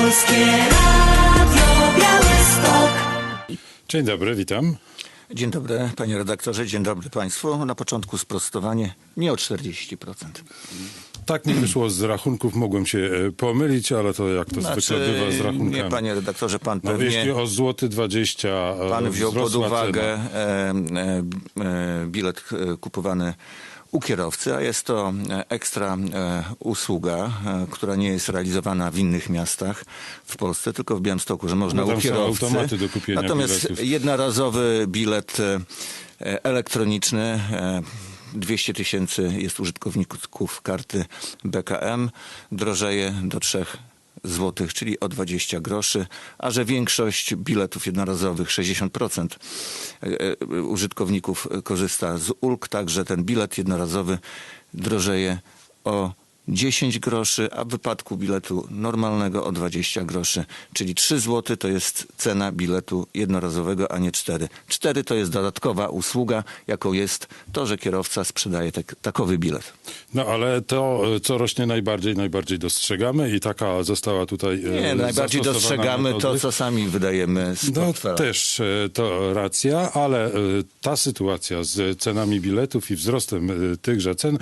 Polskie Radio Białystok. Dzień dobry, witam. Dzień dobry panie redaktorze, dzień dobry państwu. Na początku sprostowanie, nie o 40%. Tak nie wyszło z rachunków, mogłem się e, pomylić, ale to jak to zwykle bywa z rachunkami. Znaczy, nie panie redaktorze, pan no, pewnie... jeśli o złoty 20 e, Pan wziął pod uwagę e, e, e, bilet e, kupowany u kierowcy, a jest to e, ekstra e, usługa, e, która nie jest realizowana w innych miastach w Polsce, tylko w Białymstoku, że można No u kierowcy. Natomiast biletów. jednorazowy bilet elektroniczny e, 200 tysięcy jest użytkowników karty BKM, drożeje do 3 złotych, czyli o 20 groszy, a że większość biletów jednorazowych, 60% e, e, użytkowników korzysta z ulg, także ten bilet jednorazowy drożeje o 10 groszy, a w wypadku biletu normalnego o 20 groszy, czyli 3 zł to jest cena biletu jednorazowego, a nie 4. 4 to jest dodatkowa usługa, jaką jest to, że kierowca sprzedaje tak, takowy bilet. No ale to, co rośnie najbardziej, najbardziej dostrzegamy i taka została tutaj e, Nie, najbardziej dostrzegamy to, co sami wydajemy z No portfela. też e, to racja, ale e, ta sytuacja z cenami biletów i wzrostem tychże cen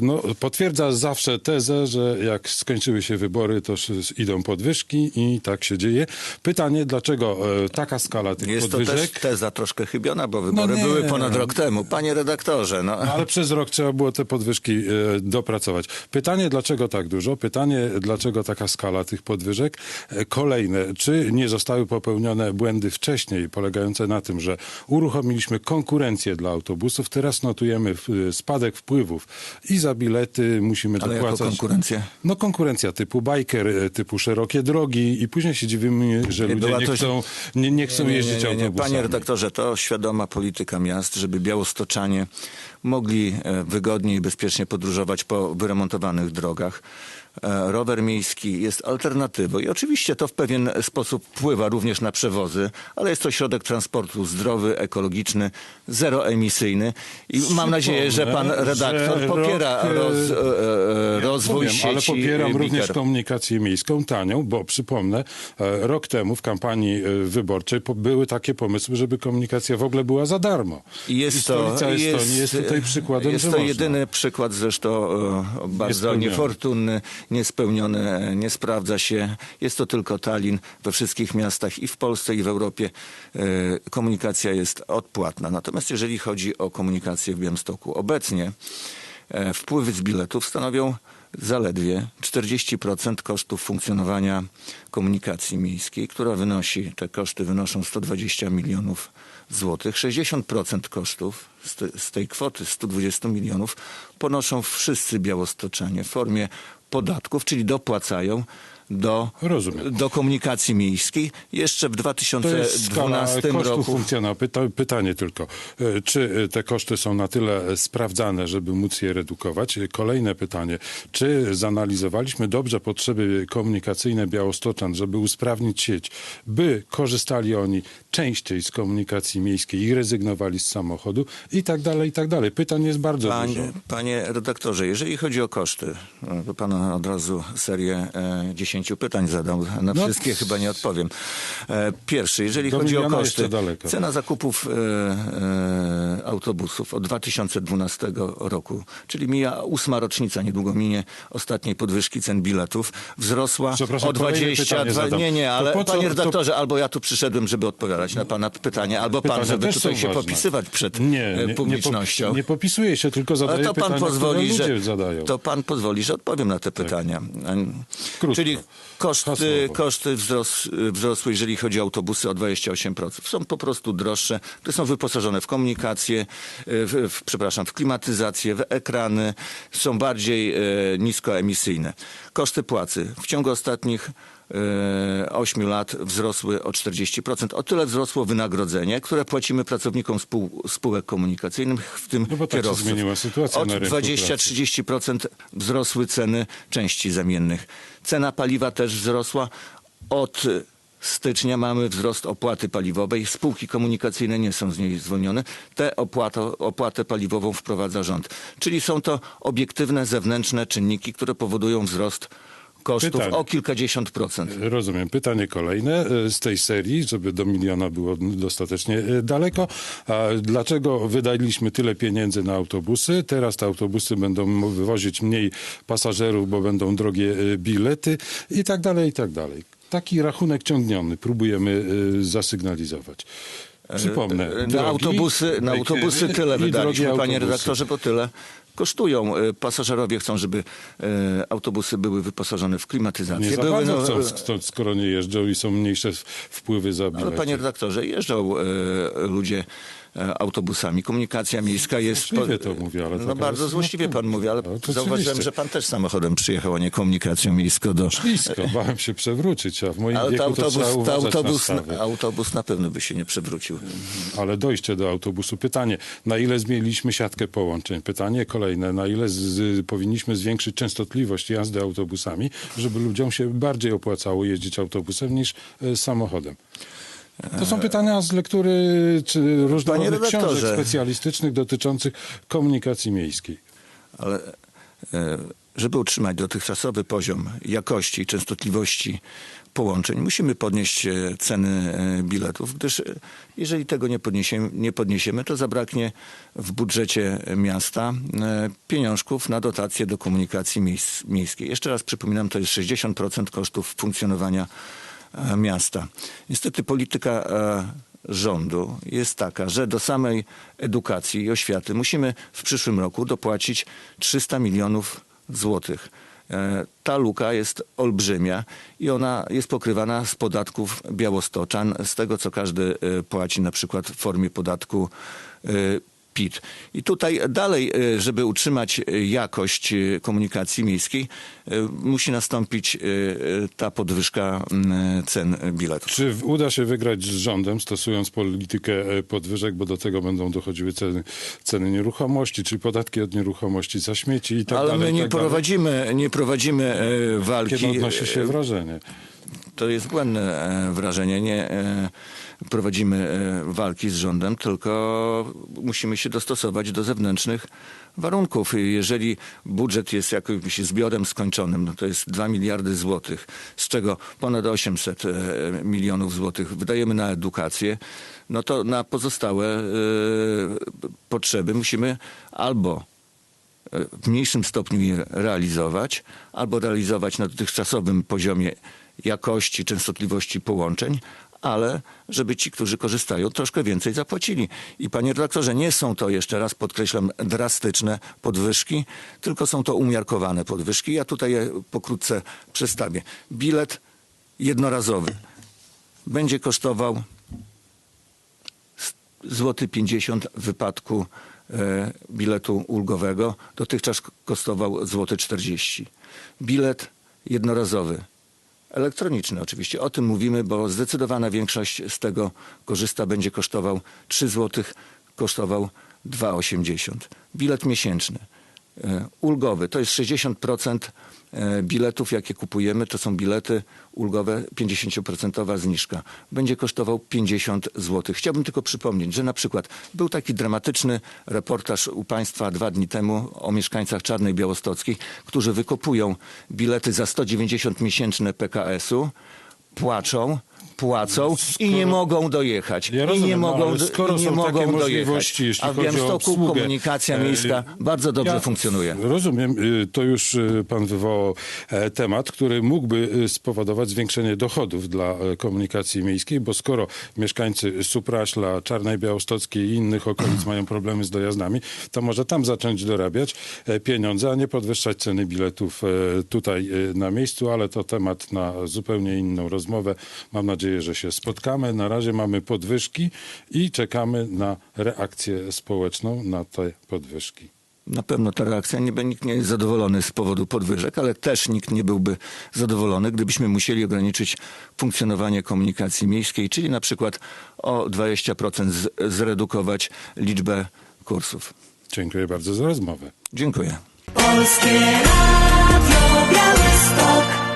no, potwierdza zawsze tezę, że jak skończyły się wybory, to idą podwyżki i tak się dzieje. Pytanie, dlaczego e, taka skala tych Jest to podwyżek? też teza troszkę chybiona, bo wybory nie. były ponad rok temu. Panie redaktorze, no. No, ale przez rok trzeba było te podwyżki e, dopracować. Pytanie, dlaczego tak dużo? Pytanie, dlaczego taka skala tych podwyżek? E, Kolejne, czy nie zostały popełnione błędy wcześniej, polegające na tym, że uruchomiliśmy konkurencję dla autobusów, teraz notujemy spadek wpływów i za bilety musimy Ale jako dopłacać. konkurencję? No konkurencja typu biker, e, typu szerokie drogi i później się dziwimy, że Nie ludzie była nie to- chcą, nie, nie chcą jeździć nie, nie, nie. Panie redaktorze, to świadoma polityka miast, żeby białostoczanie mogli e, wygodnie i bezpiecznie podróżować po wyremontowanych drogach. E, Rower miejski jest alternatywą i oczywiście to w pewien sposób wpływa również na przewozy, ale jest to środek transportu zdrowy, ekologiczny, zeroemisyjny i mam nadzieję, że pan redaktor popiera roz, rozwój Powiem, ale sieci popieram e, również komunikację miejską tanią, bo przypomnę, e, rok temu w kampanii e, wyborczej były takie pomysły, żeby komunikacja w ogóle była za darmo. I I jest to, Estonii jest tutaj przykładem, Jest to można. jedyny przykład zresztą e, bardzo niefortunny, niespełniony, nie sprawdza się. Jest to tylko Tallin we wszystkich miastach i w Polsce i w Europie komunikacja jest odpłatna. Natomiast jeżeli chodzi o komunikację w Białymstoku, obecnie wpływy z biletów stanowią zaledwie 40% kosztów funkcjonowania komunikacji miejskiej, która wynosi, te koszty wynoszą 120 milionów złotych. 60% kosztów z, te, z tej kwoty 120 milionów ponoszą wszyscy białostoczanie w formie podatków, czyli dopłacają do, do komunikacji miejskiej. Jeszcze w 2012 roku. To Pyta, pytanie tylko, e, czy e, te koszty są na tyle sprawdzane, żeby móc je redukować? E, kolejne pytanie, czy zanalizowaliśmy dobrze potrzeby komunikacyjne Białostoczan, żeby usprawnić sieć, by korzystali oni częściej z komunikacji miejskiej i rezygnowali z samochodu i tak dalej, i tak dalej. Pytanie jest bardzo panie, dużo. Panie redaktorze, jeżeli chodzi o koszty, to pana od razu serię 10 dziesięciu pytań zadał. Na no. wszystkie chyba nie odpowiem. E, pierwszy, jeżeli chodzi o koszty. Cena zakupów e, e, autobusów od 2012 roku, czyli mija ósma rocznica, niedługo minie ostatniej podwyżki cen biletów, wzrosła o 20... Nie, nie, ale co, panie redaktorze, to... albo ja tu przyszedłem, żeby odpowiadać na pana pytanie, albo pan, pytania żeby tutaj się ważne. popisywać przed nie, nie, e, publicznością. Nie, po, nie popisuje się, tylko zadaje ale to pan pytania, pozwoli, że, zadają. To pan pozwoli, że odpowiem na te tak. pytania. Tak. Czyli koszty, koszty wzros, wzrosły, jeżeli chodzi o autobusy o 28%. Są po prostu droższe. Te są wyposażone w komunikację, w, w, przepraszam, w klimatyzację, w ekrany. Są bardziej e, niskoemisyjne. Koszty płacy w ciągu ostatnich e, 8 lat wzrosły o 40%. O tyle wzrosło wynagrodzenie, które płacimy pracownikom spół, spółek komunikacyjnych, w tym No bo tak się kierowców. zmieniła sytuacja rynku 20-30% wzrosły ceny części zamiennych. Cena paliwa też wzrosła. Od stycznia mamy wzrost opłaty paliwowej. Spółki komunikacyjne nie są z niej zwolnione. Tę opłatę, opłatę paliwową wprowadza rząd. Czyli są to obiektywne, zewnętrzne czynniki, które powodują wzrost kosztów Pytanie. o kilkadziesiąt procent. Rozumiem. Pytanie kolejne e, z tej serii, żeby do miliona było dostatecznie e, daleko. A dlaczego wydaliśmy tyle pieniędzy na autobusy? Teraz te autobusy będą wywozić mniej pasażerów, bo będą drogie e, bilety i tak dalej, i tak dalej. Taki rachunek ciągniony próbujemy zasygnalizować. Przypomnę. Na drogi, autobusy, na autobusy tyle wydaliśmy, panie autobusy. redaktorze, bo tyle kosztują. E, Pasażerowie chcą, żeby e, autobusy były wyposażone w klimatyzację. Nie były, no, chcą, e, sk- skoro nie jeżdżą i są mniejsze wpływy za Ale bilety. panie redaktorze, jeżdżą ludzie autobusami. Komunikacja miejska jest... Złośliwie to mówię, ale No taka bardzo jest złośliwie pan mówi, ale No, zauważyłem, że pan też samochodem przyjechał, a nie komunikacją miejską do... Blisko, bałem się przewrócić, a w moim Ale wieku to trzeba autobus, to uważać autobus, na autobus na pewno by się nie przewrócił. Ale dojście do autobusu. Pytanie, na ile zmieniliśmy siatkę połączeń? Pytanie kolejne, na ile z, z, powinniśmy zwiększyć częstotliwość jazdy autobusami, żeby ludziom się bardziej opłacało jeździć autobusem niż e, samochodem? To są pytania z lektury czy różnorodnych książek specjalistycznych dotyczących komunikacji miejskiej. Ale e, żeby utrzymać dotychczasowy poziom jakości i częstotliwości połączeń, musimy podnieść e, ceny e, biletów, gdyż jeżeli tego nie podniesiemy, nie podniesiemy, to zabraknie w budżecie miasta pieniążków na dotacje do komunikacji miejskiej. Jeszcze raz przypominam, to jest 60% kosztów funkcjonowania miasta. Niestety polityka e, rządu jest taka, że do samej edukacji i oświaty musimy w przyszłym roku dopłacić 300 milionów złotych. E, Ta luka jest olbrzymia i ona jest pokrywana z podatków białostoczan, z tego co każdy e, płaci na przykład w formie podatku e, PIT. I tutaj dalej, e, żeby utrzymać e, jakość e, komunikacji miejskiej, musi nastąpić ta podwyżka cen biletów. Czy uda się wygrać z rządem, stosując politykę podwyżek, bo do tego będą dochodziły ceny, ceny nieruchomości, czyli podatki od nieruchomości za śmieci i tak Ale dalej. my i nie tak prowadzimy, nie prowadzimy walki. Kiedy odnosi się wrażenie? To jest błędne e, wrażenie. Nie e, prowadzimy e, walki z rządem, tylko musimy się dostosować do zewnętrznych warunków. Jeżeli budżet jest jakimś zbiorem skończonym, no to jest 2 miliardy złotych, z czego ponad 800 e, milionów złotych wydajemy na edukację, no to na pozostałe potrzeby musimy albo w mniejszym stopniu je realizować, albo realizować na dotychczasowym poziomie jakości, częstotliwości połączeń, ale żeby ci, którzy korzystają, troszkę więcej zapłacili. I panie redaktorze, nie są to, jeszcze raz podkreślam, drastyczne podwyżki, tylko są to umiarkowane podwyżki. Ja tutaj je pokrótce przedstawię. Bilet jednorazowy będzie kosztował złoty 50 w wypadku e, biletu ulgowego. Dotychczas kosztował złoty 40. Bilet jednorazowy. Elektroniczny oczywiście. O tym mówimy, bo zdecydowana większość z tego korzysta. Będzie kosztował 3 zł, kosztował 2,80. Bilet miesięczny. E, Ulgowy to jest 60% e, biletów, jakie kupujemy, to są bilety ulgowe, 50% zniżka. Będzie kosztował 50 zł. Chciałbym tylko przypomnieć, że na przykład był taki dramatyczny reportaż u Państwa dwa dni temu o mieszkańcach Czarnej Białostockiej, którzy wykopują bilety za 190 miesięczne PKS-u, płaczą, płacą i nie mogą dojechać. Ja I rozumiem, nie no, mogą, ale skoro i nie są takie mogą możliwości, dojechać. jeśli A w chodzi o Białymstoku obsługę, komunikacja e, miejska bardzo dobrze Ja funkcjonuje. Rozumiem, y, to już y, pan wywołał e, temat, który mógłby y, spowodować zwiększenie dochodów dla e, komunikacji miejskiej, bo skoro mieszkańcy Supraśla, Czarnej Białostockiej i innych okolic mają problemy z dojazdami, to może tam zacząć dorabiać e, pieniądze, a nie podwyższać ceny biletów e, tutaj e, na miejscu, ale to temat na zupełnie inną rozmowę. Mam nadzieję, że się spotkamy. Na razie mamy podwyżki i czekamy na reakcję społeczną na te podwyżki. Na pewno ta reakcja, nie, nikt nie jest zadowolony z powodu podwyżek, ale też nikt nie byłby zadowolony, gdybyśmy musieli ograniczyć funkcjonowanie komunikacji miejskiej, czyli na przykład o 20% z, zredukować liczbę kursów. Dziękuję bardzo za rozmowę. Dziękuję. Polskie Radio Białystok.